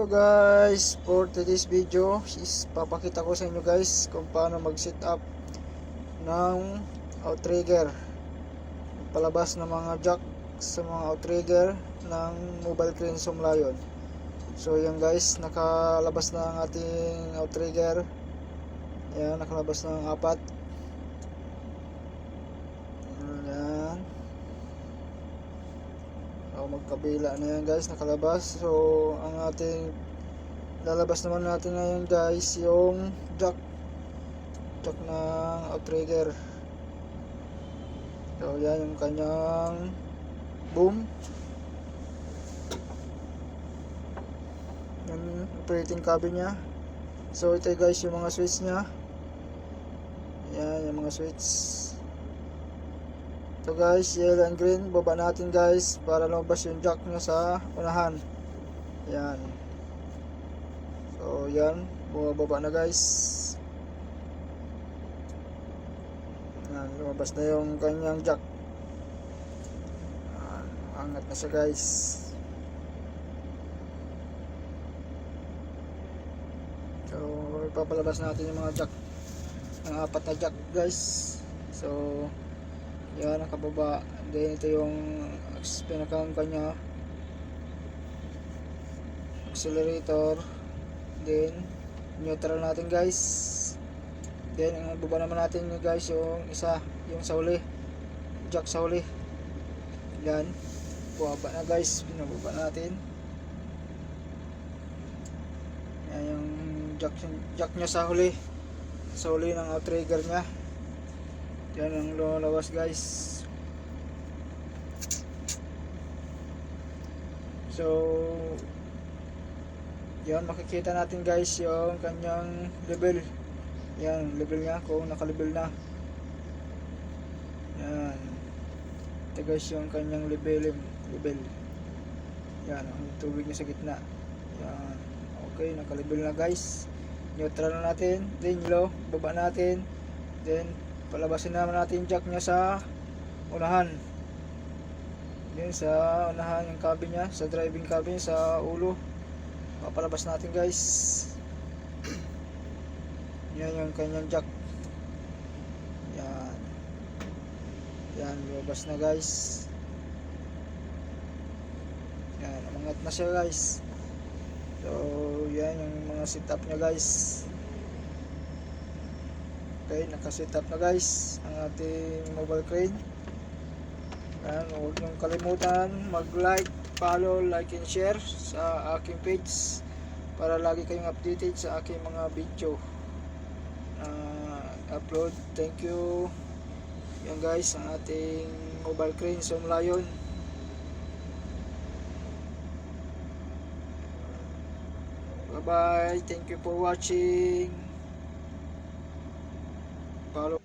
So guys, for today's video is papakita ko sa inyo guys kung paano mag-set up ng outrigger. Palabas ng mga jack sa mga outrigger ng mobile crane Lion. So yan guys, nakalabas na ang ating outrigger. Yan, nakalabas na ang apat. Yan. So, magkabila na yan guys, nakalabas. So, ang ating lalabas naman natin ngayon guys, yung jack. Jack ng outrigger. So, yan yung kanyang boom. Yung operating cabin niya. So, ito guys yung mga switch niya. Yan, yung mga switch. So guys, yellow and green, baba natin guys para lumabas yung jack niya sa unahan. Yan. So yan, bumababa na guys. Yan, lumabas na yung kanyang jack. Yan, angat na siya guys. So, ipapalabas natin yung mga jack. Ang apat na jack guys. So, yan nakababa. Then ito yung pinakang kanya accelerator. Then neutral natin guys. Then ang baba naman natin yung guys yung isa yung sa huli. Jack sa huli. Yan. Bumaba na guys. Pinababa natin. Yan yung jack, jack nya sa huli. Sa huli ng outrigger nya yan ang lumalabas guys. So, yan makikita natin guys yung kanyang level. Yan, level niya kung naka-level na. Yan. Ito guys yung kanyang level. level. Yan, ang tubig niya sa gitna. Yan. Okay, naka-level na guys. Neutral na natin. Then low, baba natin. Then palabasin naman natin yung jack niya sa unahan. Yun sa unahan yung cabin niya sa driving cabin sa ulo. Papalabas natin guys. Yan yung kanyang jack. Yan. Yan lumabas na guys. Yan umangat na siya guys. So yan yung mga setup niya guys Okay, nakaset up na guys ang ating mobile crane. Yan, huwag niyong kalimutan mag-like, follow, like and share sa aking page para lagi kayong updated sa aking mga video na upload. Thank you. Yan guys, ang ating mobile crane Zoom Lion. Bye-bye. Thank you for watching. Follow